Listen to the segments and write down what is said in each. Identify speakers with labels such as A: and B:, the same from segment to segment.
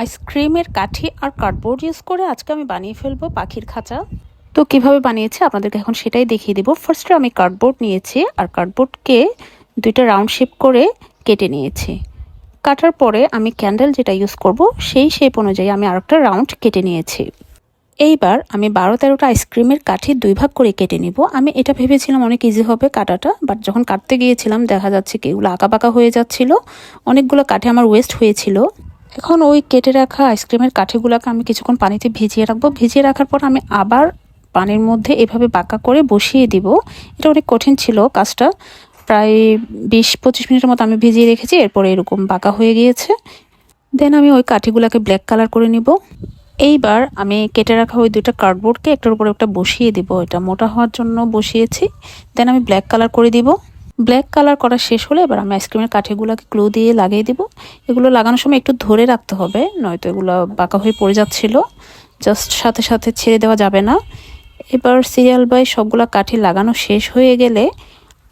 A: আইসক্রিমের কাঠি আর cardboard use করে আজকে আমি বানিয়ে ফেলব পাখির খাঁচা। তো কীভাবে বানিয়েছি আপনাদেরকে এখন সেটাই দেখিয়ে দেবো। ফার্স্টে আমি কার্ডবোর্ড নিয়েছি আর কার্ডবোর্ডকে দুইটা রাউন্ড শেপ করে কেটে নিয়েছি। কাটার পরে আমি ক্যান্ডেল যেটা ইউজ করব, সেই শেপ অনুযায়ী আমি আরেকটা রাউন্ড কেটে নিয়েছি। এইবার আমি বারো তেরোটা আইসক্রিমের কাঠি দুই ভাগ করে কেটে নিব। আমি এটা ভেবেছিলাম অনেক ইজি হবে কাটাটা বাট যখন কাটতে গিয়েছিলাম দেখা যাচ্ছে কি এগুলো আঁকা বাঁকা হয়ে যাচ্ছিল। অনেকগুলো কাঠি আমার ওয়েস্ট হয়েছিল। এখন ওই কেটে রাখা আইসক্রিমের কাঠিগুলোকে আমি কিছুক্ষণ পানিতে ভিজিয়ে রাখব। ভিজিয়ে রাখার পর আমি আবার পানির মধ্যে এভাবে বাঁকা করে বসিয়ে দিব। এটা অনেক কঠিন ছিল কাজটা। প্রায় বিশ পঁচিশ মিনিটের মতো আমি ভিজিয়ে রেখেছি, এরপরে এরকম বাঁকা হয়ে গিয়েছে। দেন আমি ওই কাঠিগুলোকে ব্ল্যাক কালার করে নিব। এইবার আমি কেটে রাখা ওই দুইটা কার্ডবোর্ডকে একটার উপর একটা বসিয়ে দিব। এটা মোটা হওয়ার জন্য বসিয়েছি। দেন আমি ব্ল্যাক কালার করে দিব। ব্ল্যাক কালার করা শেষ হলে এবার আমি আইসক্রিমের কাঠিগুলোকে ক্লু দিয়ে লাগিয়ে দিব। এগুলো লাগানোর সময় একটু ধরে রাখতে হবে, নয়তো এগুলো বাঁকা হয়ে পড়ে যাচ্ছিল। জাস্ট সাথে সাথে ছেড়ে দেওয়া যাবে না। এবার সিরিয়াল বাই সবগুলো কাঠি লাগানো শেষ হয়ে গেলে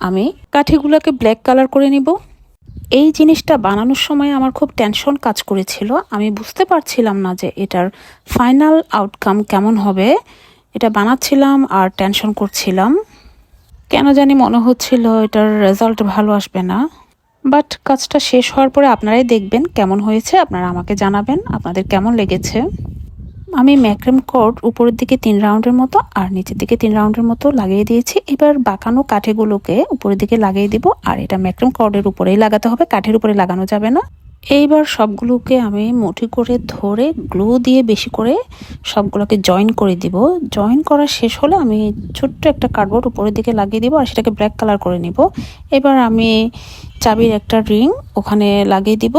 A: আমি কাঠিগুলোকে ব্ল্যাক কালার করে নিব। এই জিনিসটা বানানোর সময় আমার খুব টেনশন কাজ করেছিল। আমি বুঝতে পারছিলাম না যে এটার ফাইনাল আউটকাম কেমন হবে। এটা বানাচ্ছিলাম আর টেনশন করছিলাম। কেন জানি মনে হচ্ছিল এটার রেজাল্ট ভালো আসবে না। বাট কাজটা শেষ হওয়ার পরে আপনারাই দেখবেন কেমন হয়েছে, আপনারা আমাকে জানাবেন আপনাদের কেমন লেগেছে। আমি ম্যাক্রেম কর্ড উপরের দিকে তিন রাউন্ডের মতো আর নিচের দিকে তিন রাউন্ডের মতো লাগিয়ে দিয়েছি। এবার বাঁকানো কাঠেগুলোকে উপরের দিকে লাগিয়ে দিব, আর এটা ম্যাক্রেম কর্ডের উপরেই লাগাতে হবে, কাঠের উপরে লাগানো যাবে না। এইবার সবগুলোকে আমি মুঠি করে ধরে গ্লু দিয়ে বেশি করে সবগুলোকে জয়েন করে দিব। জয়েন করা শেষ হলে আমি ছোট্ট একটা কার্ডবোর্ড উপরের দিকে লাগিয়ে দিব আর সেটাকে ব্ল্যাক কালার করে নিব। এবার আমি চাবির একটা রিং ওখানে লাগিয়ে দিব।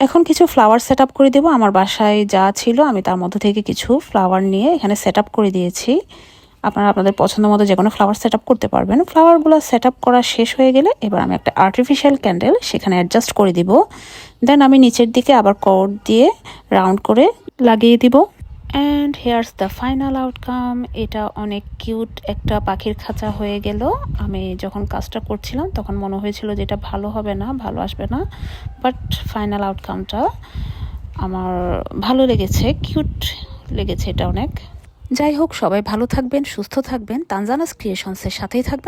A: এখন কিছু ফ্লাওয়ার সেট করে দেবো। আমার বাসায় যা ছিল আমি তার মধ্যে থেকে কিছু ফ্লাওয়ার নিয়ে এখানে সেট করে দিয়েছি। আপনারা আপনাদের পছন্দ মতো যে কোনো ফ্লাওয়ার সেট করতে পারবেন। ফ্লাওয়ারগুলো সেট করা শেষ হয়ে গেলে এবার আমি একটা আর্টিফিশিয়াল ক্যান্ডেল সেখানে অ্যাডজাস্ট করে দিব। দেন আমি নিচের দিকে আবার কর্ড দিয়ে রাউন্ড করে লাগিয়ে দিব। And here's the final outcome এটা অনেক কিউট একটা পাখির খাঁচা হয়ে গেল। আমি যখন কাজটা করছিলাম তখন মনে হয়েছিল যে এটা ভালো হবে না, ভালো আসবে না। বাট ফাইনাল আউটকামটা আমার ভালো লেগেছে কিউট লেগেছে এটা অনেক। যাই হোক সবাই ভালো থাকবেন সুস্থ থাকবেন। তানজানাস ক্রিয়েশনসের সাথেই থাকবেন।